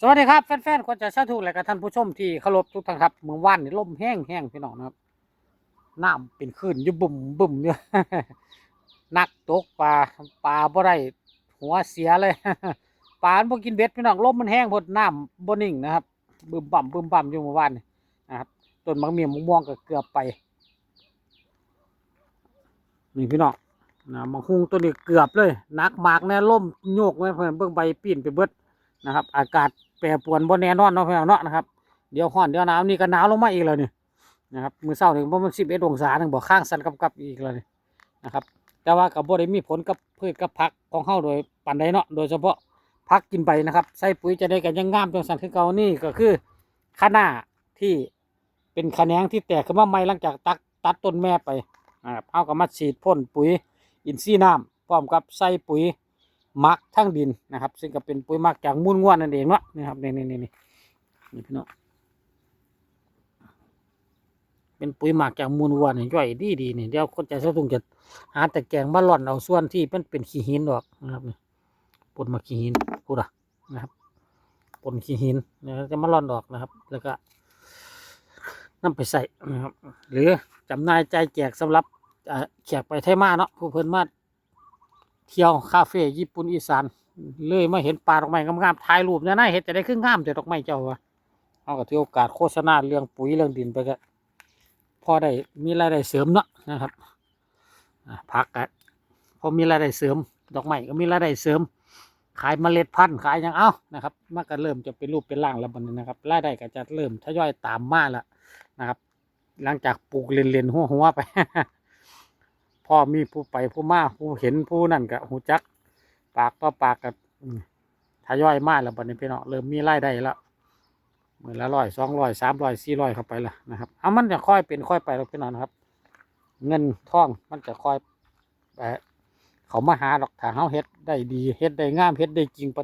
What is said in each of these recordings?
สวัสดีครับแฟนๆคนจะเช่าถูกและกับท่านผู้ชมที่เคารพทุกท่านครับเมืองว่านนี่ลมแห้งแห้งพี่น้องนะครับน้ำเป็นคลื่นยู่บุ่มบุ่มอยู่นักตกปลาปลาบ่ได้หัวเสียเลยปลาบ่กินเบ็ดพี่น้องลมมันแห้งพดน้ำบ่นิ่งนะครับบึมบ่ำบึมบ่ำอยู่เมื่อวานนะครับต้นมะเมียมมะม่วงก็เกือบไปนี่พี่น้องนะมะฮุงตัวนี้เกือบเลยหนักมากแน่ล่มโยกไว้เพื่อนเบิ่งใบปีนไปเบิด นะครับ อากาศแปรปรวนบนแน่นอนเนาะพี่น้องเนาะนะครับเดี๋ยวห้อนเดี๋ยวหนาวนี่ก็หนาวลงมาอีกแล้วนี่นะครับมือเศร้าถึงประมาณสิบเอ็ดองศาหนึ่งบอกข้างสันกับกับอีกแล้วนี่นะครับ แต่ว่ากับบ่ได้มีผลกับพืชกับผักของเฮาโดยปันใดเนาะโดยเฉพาะผักกินใบนะครับใส่ปุ๋ยจะได้กันยังงามจังสันคือเก่านี่ก็คือคะน้าที่เป็นขะแขนงที่แตกขึ้นมาใหม่หลังจากตัดตัดต้นแม่ไปนะครับเฮาก็มาฉีดพ่นปุ๋ยอินทรีย์น้ำพร้อมกับใส่ปุ๋ย มักทั้งดินนะครับ ซึ่งก็เป็นปุ๋ยมักจากมูลง่วนนั่นเองเนาะนี่ครับนี่นี่นี่นี่นี่พี่น้องเป็นปุ๋ยหมักจากมูลวัวนี่ย่อยดีดีนี่เดี๋ยวคนใจเสตุงจะหาแต่แกงมาหล่อนเอาส่วนที่มันเป็นขี้หินออกนะครับนี่ปนมาขี้หินพูดอะนะครับปนขี้หินนะจะมาหล่อนออกนะครับ แล้วก็นำไปใส่นะครับ หรือจำหน่ายใจแจกสำหรับแขกไปไทยมาเนาะผู้เพิ่นมา เที่ยวคาเฟ่ญี่ปุ่นอีสานเลยมาเห็นป่าดอกไม้งามๆถ่ายรูปเนี่ยน่าเห็นจะได้ขึ้นงามแต่ดอกไม้เจ้าวะเอาก็ถือโอกาสโฆษณาเรื่องปุ๋ยเรื่องดินไปก็พอได้มีรายได้เสริมเนาะนะครับอะผักก็พอมีรายได้เสริม ดอกไม้ก็มีรายได้เสริม ขายเมล็ดพันธุ์ขายอย่างเอานะครับมันก็เริ่มจะเป็นรูปเป็นร่างแล้วบัดนี้นะครับรายได้ก็จะเริ่มทยอยตามมาแล้วนะครับ หลังจากปลูกเรียนๆหัวไป พ่อมีผู้ไปผู้มาผู้เห็นผู้นั่นก็หูจัก ปากต่อปากกับทยอยมาแล้วบัดนี้พี่น้องเริ่มมีรายได้แล้วเมื่อละร้อยสองร้อยสามร้อยสี่ร้อยเข้าไปละนะครับเอามันจะค่อยเป็นค่อยไปแล้วพี่น้องนะครับ เงินทองมันจะค่อยไปเขามาหาดอกถ้าเฮาเฮ็ดได้ดีเฮ็ดได้งามเฮ็ดได้จริงประ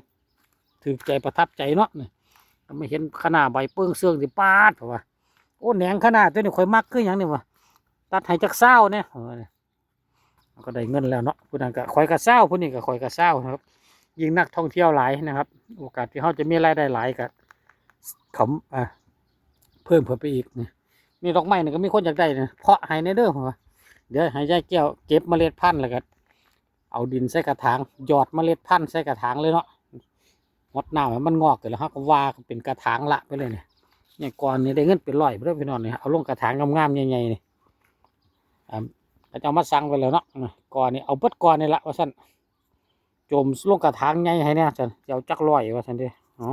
ถือใจประทับใจเนาะนี่ก็ไม่เห็นขนาดใบเปิ้องเสื่องสิปาดเพราะว่าโอ้แหนงขนาดตัวนี้ค่อยมักขึ้นอย่างนี้วะตัดให้จักเศร้าเนี่ย ก็ได้เงินแล้วเนาะผู้นั้นก็คอยกระเซ้าผู้นี้ก็คอยกระเซ้านะครับ ยิ่งนักท่องเที่ยวหลายนะครับ โอกาสที่เขาจะมีรายได้หลายก็เขาอ่าเพิ่มเพิ่มไปอีกนี่นี่ดอกไม้นี่ก็มีคนอยากได้นะเพาะให้ในเด้อผมเดี๋ยวให้ยายแก้วเก็บเมล็ดพันธุ์แล้วก็เอาดินใส่กระถางหยอดเมล็ดพันธุ์ใส่กระถางเลยเนาะงดน้ำให้มันงอกเกิดแล้วเขาก็ว่าเป็นกระถางละไปเลยเนี่ยเนี่ยก่อนนี่ได้เงินเป็นร้อยเพื่อนพี่น้องเนี่ยเอาลงกระถางงามๆใหญ่ๆนี่อ่า เขาจะเอามาสั่งไปแล้วเนาะก่อนนี่เอาเบิดก่อนนี่ละว่าสันจมลงกระถางใหญ่ให้เนี่ยสันเจะเอาจักร้อยว่าสันเด้อ๋อ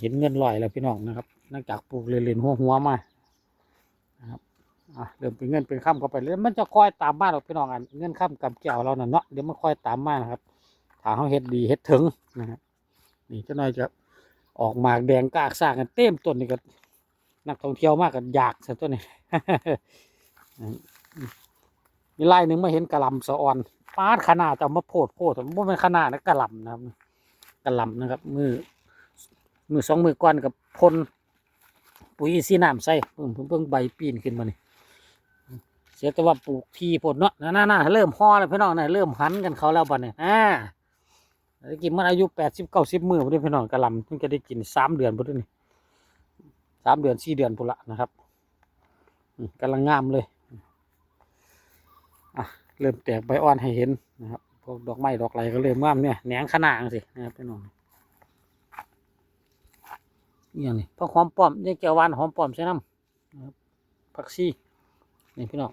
เห็นเงินร้อยแล้วพี่น้องนะครับหลังจากปลูกเรียนหัวหัวมานะครับอะเริ่มเป็นเงินเป็นข้ามเข้าไปเลยมันจะคอยตามมาหรอพี่น้องอันเงินข้ามกับแก้วเราน่ะเนาะเดี๋ยวมันคอยตามมานะครับถ้าเขาเฮ็ดดีเฮ็ดถึงนะครับนี่เจ้าหน่อยจะออกหมากแดงกากสร้างกันเต็มต้นนี่ก็นักท่องเที่ยวมากกันอยากซะตัวนี้ มีไล่หนึ่งมาเห็นกระลำสะออนปาดขนาดจะเอามาโพดโพดมันเป็นขนาดนะกระลำนะครับกระลำนะครับ มือมือสองมือก้อนกับพ่นปุ๋ยซีน้ำใส่เพิ่งเพิ่งใบปีนขึ้นมานี่เสียแต่ว่าปลูกทีผลเนาะน่าน่าเริ่มห่อแล้วพี่น้องนะเริ่มหันกันเขาแล้วบัดเนี่ยอ่าได้กินมันอายุแปดสิบเก้าสิบมือพอดีพี่น้องกระลำเพิ่งจะได้กินสามเดือนพอดีนี่สามเดือนสี่เดือนพุละนะครับกำลังงามเลย เริ่มแตกใบอ่อนให้เห็นนะครับพวกดอกไม้ดอกไหลก็เริ่มงามเนี่ยแหนงขนาดสินะครับพี่น้องอย่างนี้พวกหอมป้อมยังแก้ววานหอมป้อมใช่น้ำนะครับผักชีนี่พี่น้อง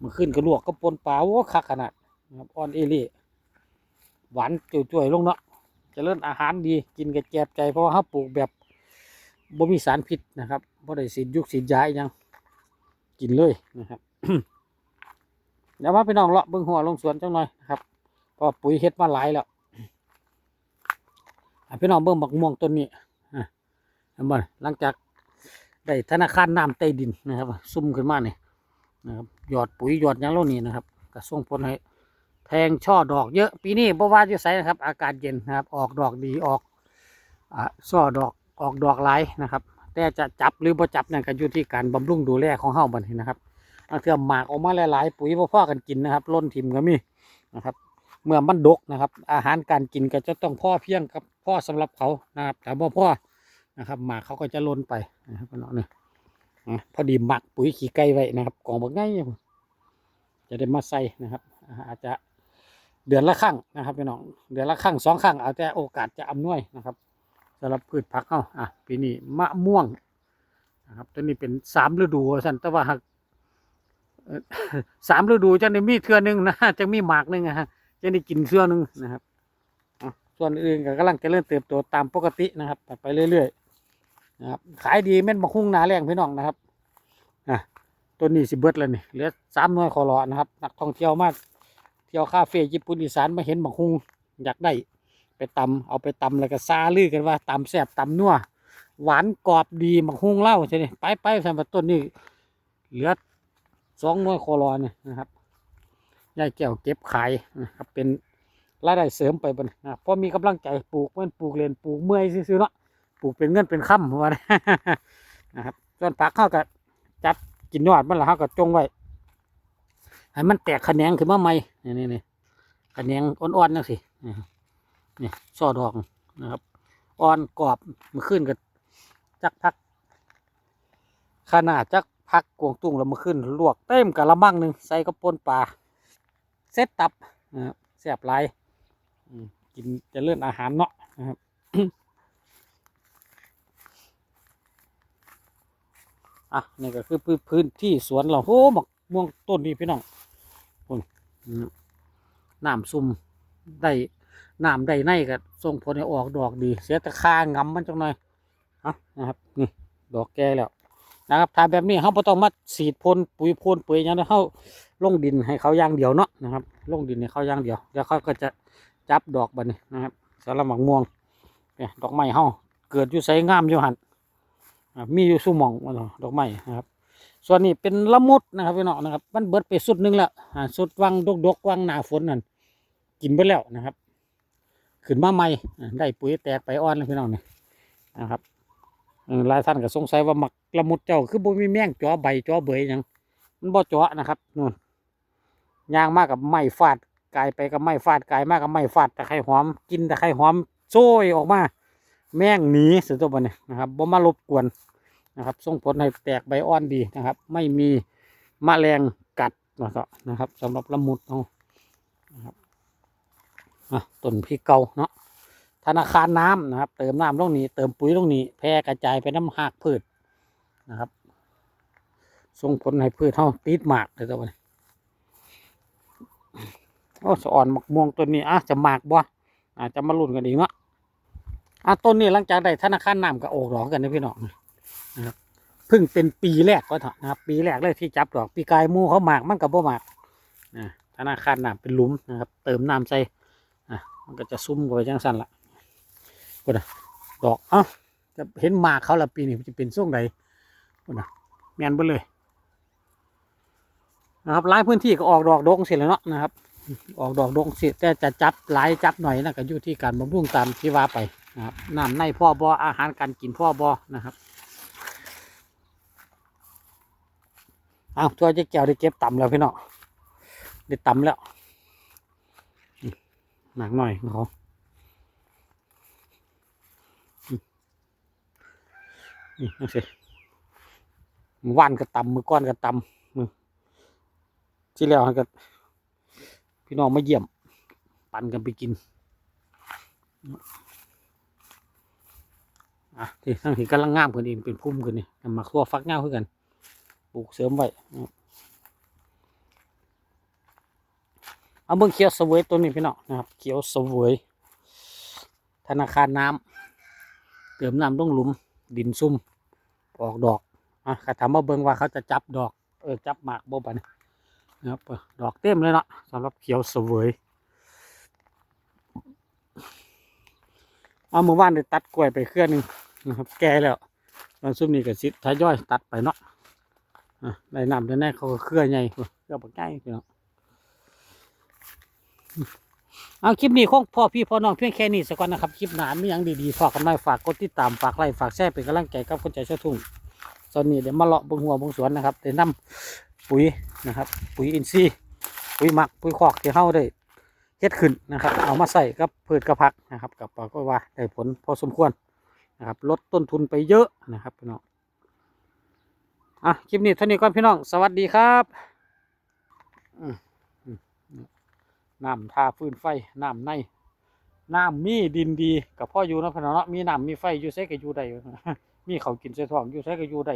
มันขึ้นกระลวกก็ปนปลาโอ้คักขนาดนะครับอ่อนเอเล่หวานจ่ยๆลงเนาะจะเลิ่นอาหารดีกินกระแจบใจเพราะว่าเขาปลูกแบบบ่มีสารพิษนะครับบ่ได้สีดยุกสีดยาอหยังกินเลยนะครับ เดี๋ยวมาพี่น้องเลาะเบิ้งหัวลงสวนจังหน่อยนะครับเพราะปุ๋ยเฮ็ดมาหลายแล้วพี่น้องเบิ้งบักม่วงต้นนี้อะเห็นบ่หลังจากได้ธนาคารน้ำใต้ดินนะครับ ซุ่มขึ้นมาเนี่ยนะครับหยอดปุ๋ยหยอดยังโลนี้นะครับก็ส่งผลให้แทงช่อดอกเยอะปีนี้เพราะว่าจะใส่นะครับ อากาศเย็นนะครับ ออกดอกดีออกอ่าช่อดอกออกดอกหลายนะครับ แต่จะจับหรือบ่จับนั่นก็อยู่ที่การบำรุงดูแลของเฮาบัดนี้นะครับ เอาเถื่อหมากออกมาหลายๆ ปุ๋ยพ่อๆกันกินนะครับล้นทิมก็มีนะครับ เมื่อมันดกนะครับ อาหารการกินก็จะต้องพ่อเพียงครับพ่อสำหรับเขานะครับแต่บ่อพ่อนะครับ หมากเขาก็จะล้นไปนะครับพี่น้องเนี่ยอะพอดีหมักปุ๋ยขี้ไก่ไว้นะครับกองแบักง่ายจะได้มาใส่นะครับ อาจจะเดือนละครั้งนะครับพี่น้องเดือนละครั้งสองครั้งเอาแต่โอกาสจะอำนวยนะครับสำหรับพืชผักเขาอะปีนี้มะม่วงนะครับตัวนี้เป็นสามฤดูสันแต่ว่าหาก สามฤดูจะได้มีเทือหนึงนะจะมีหมากหนึ่งนะฮะจะได้กินเทือหนึงนะครับส่วนอื่นก็กำลังเริญเติบโตตามปกตินะครับ ไปเรื่อยๆนะครับ ขายดีแม่นบักฮุ่งนาแรงพี่น้องนะครับอะตัวนี้สิเบิดแล้วนี่เหลือสามหน่วยคอรอนะครับ นักท่องเที่ยวมากเที่ยวคาเฟ่ญี่ปุ่นอีสานมาเห็นบักฮุ่งอยากได้ไปตำเอาไปตำแล้วก็ซาลือกันว่าตำแซ่บตำนัวหวานกรอบดีบักฮุ่งเล่าใช่ไหมไปไปสำหรับต้นนี้เหลือ สองน่วยโคลอเนี่ยนะครับยายแก้วเก็บขายนะครับเป็นรายได้เสริมไปบดนนะพราะมีกำลังใจปลูกเมื่อนปลูกเรียนปลูกเมื่อยซื้อๆเนาะปลูกเป็นเงินเป็นค่ำว่านะครับส่วนผักข้าวกับจัดกินยอดมันละเขาก็จงไว้ให้มันแตกแขนงขึ้นมาใหม่นี่นี่นี่แขนงอ่อนๆนั่นสินี่นี่ช่อดอกนะครับอ่อนกรอบมันขึ้นกับจักพักขนาดจัก พักกวงตุ้งแล้วมาขึ้นลวกเต็มกะละมังหนึ่งใส่กระปนปลาเซตตับนะครับแซ่บหลายกินจะเลื่อนอาหารเนาะนะครับอะนี่ก็คือพื้นที่สวนเราโอ้หมกม่วงต้นนี้พี่น้องคนน้ำซุ่มได้น้ำได้ในก็ส่งผลให้ออกดอกดี เสียต่คางำมันจังหน่อยอะนะครับนี่ดอกแก่แล้ว นะครับถ้าแบบนี้เขาต้องมาสีดพ่นปุ๋ยพ่นปุ๋ยอย่างนั้เขาลงดินให้เขาย่างเดียวเนาะนะครับลงดินให้เขาย่างเดียวเดี๋ยวเขาก็จะจับดอกบัดนี้นะครับสารหมักม่วงเนี่ยดอกไม้เขาเกิดอยู่ไสงามอยู่หันมีอยู่สุ่หมองว่าเนดอกไม้นะครับ ส่วนนี้เป็นละมุดนะครับพี่น้องนะครับ มันเบิดไปสุดหนึงแล้วอ่าสุดวังดกดกวังหนาฝนนั่นกินไปแล้วนะครับ ขึ้นมาใหม่ได้ปุ๋ยแตกไปอ่อนแล้วพี่น้องนี่นะครับ หลายท่านก็สงสัยว่าหมักละมุดเจ้าคือบ่มีแมงจ่อใบจ่อเบยหยังมันบ่จ่อนะครับนู่นยางมากกับไม้ฟาดกลายไปกับไม้ฟาดกลายมากกับไม้ฟาดตะไคร้หอมกินตะไคร้หอมโซ่ยออกมา แมงหนีสุดตัวบัดนี้นะครับบ่มารบกวนนะครับส่งผลให้แตกใบอ่อนดีนะครับ ไม่มีแมลงกัดนะครับนะครับสำหรับละมุดเอานะครับต้นพริกเก่าเนาะ ธนาคารน้ำนะครับ เติมน้ำลงนี้ เติมปุ๋ยลงนี้ แพร่กระจายไปน้ำหากพืชนะครับ ส่งผลให้พืชเท่าติดหมากเลยตัวนี้โอ้สอ่อนหมักม่วงตัวนี้อะจะหมากบ่อาจจะมาลุ้นกันอีกเนาะอะต้นนี้หลังจากได้ธนาคารน้ำก็ออกดอกกันนะพี่น้องนะครับเพิ่งเป็นปีแรกก็เถอะนะครับ ปีแรกเลยที่จับดอกปีกายมูเขาหมากมันกับบ่หมากนะธนาคารน้ำเป็นหลุมนะครับ เติมน้ำใส่อะมันก็จะซุ่มไปจังสันละ พุ่นะดอกเอ้าจะเห็นหมากเขาละปีนี้จะเป็นช่วงใดพุ่นะแมนเบ่เลยนะครับหลายพื้นที่ก็ออกดอกดงเสร็จแล้วเนาะนะครับ ออกดอกดงเสร็จแต่จะจับหลายจับหน่อยนะก็อยู่ที่การบำรุงตามที่ว่าไปนะครับน้ำในพ่อบออาหารการกินพ่อบอนะครับเอาตัวเจ๊แก้วได้เก็บต่ำแล้วพี่เน้องได้ต่ำแล้วหนักหน่อยของเขา นี่นั่นสิมือว่านก็ตำมือก้อนก็ตำมือที่แล้วก็พี่น้องมาเยี่ยม ปั่นกันไปกินอะที่ทั้งที่กำลังงามกันเองเป็นพุ่มกันนี่มาคั่วฟักเงาขึ้นกันปลูกเสริมไว้เอาเบิ่งเขียวสวยตัวนี้พี่น้องนะครับ เขียวสวยธนาคารน้ำเติมน้ำต้องหลุม ดินซุ่มออกดอกอะข้าถามมาเบิ่งว่าเขาจะจับดอกเออจับหมากบ่บันนะครับดอกเต็มเลยเนาะสำหรับเขียวเสวยเอาเมื่อวานได้ตัดกล้วยไปเครื่อหนึงนะครับ แก่แล้วตอนซุ่มนี้ก็สิทยอยตัดไปเนาะอะได้นำได้แน่เขาก็เครื่องใหญ่เครือบักใหญ่พี่น้อง เอาคลิปนี้ของพ่อพี่พ่อน้องเพียงแค่นี้สักก่อนนะครับคลิปหนามีอย่างดีๆฝากกันหน่อยฝากกดติดตามฝากไลค์ฝากแชร์เป็นกำลังใจกับคนใจเชื่อทุ่งตอนนี้เดี๋ยวมาเลาะบงหัวบงสวนนะครับเดี๋ยวนำปุ๋ยนะครับ ปุ๋ยอินทรีย์ปุ๋ยหมักปุ๋ยคอกที่เฮาได้เฮ็ดขึ้นนะครับ เอามาใส่กับพืชกระพักนะครับกับปรากฏว่าได้ผลพอสมควรนะครับ ลดต้นทุนไปเยอะนะครับพี่น้องอะคลิปนี้เท่านี้ก่อนพี่น้อง สวัสดีครับอืม น้ำทาฟื้นไฟน้ำในน้ำมีดินดีกับพ่ออยู่นะพนเนาะมีน้ำมีไฟอยู่ใช้ก็อยู่ได้มีเขากินใส่ท้องอยู่ใช้ก็อยู่ได้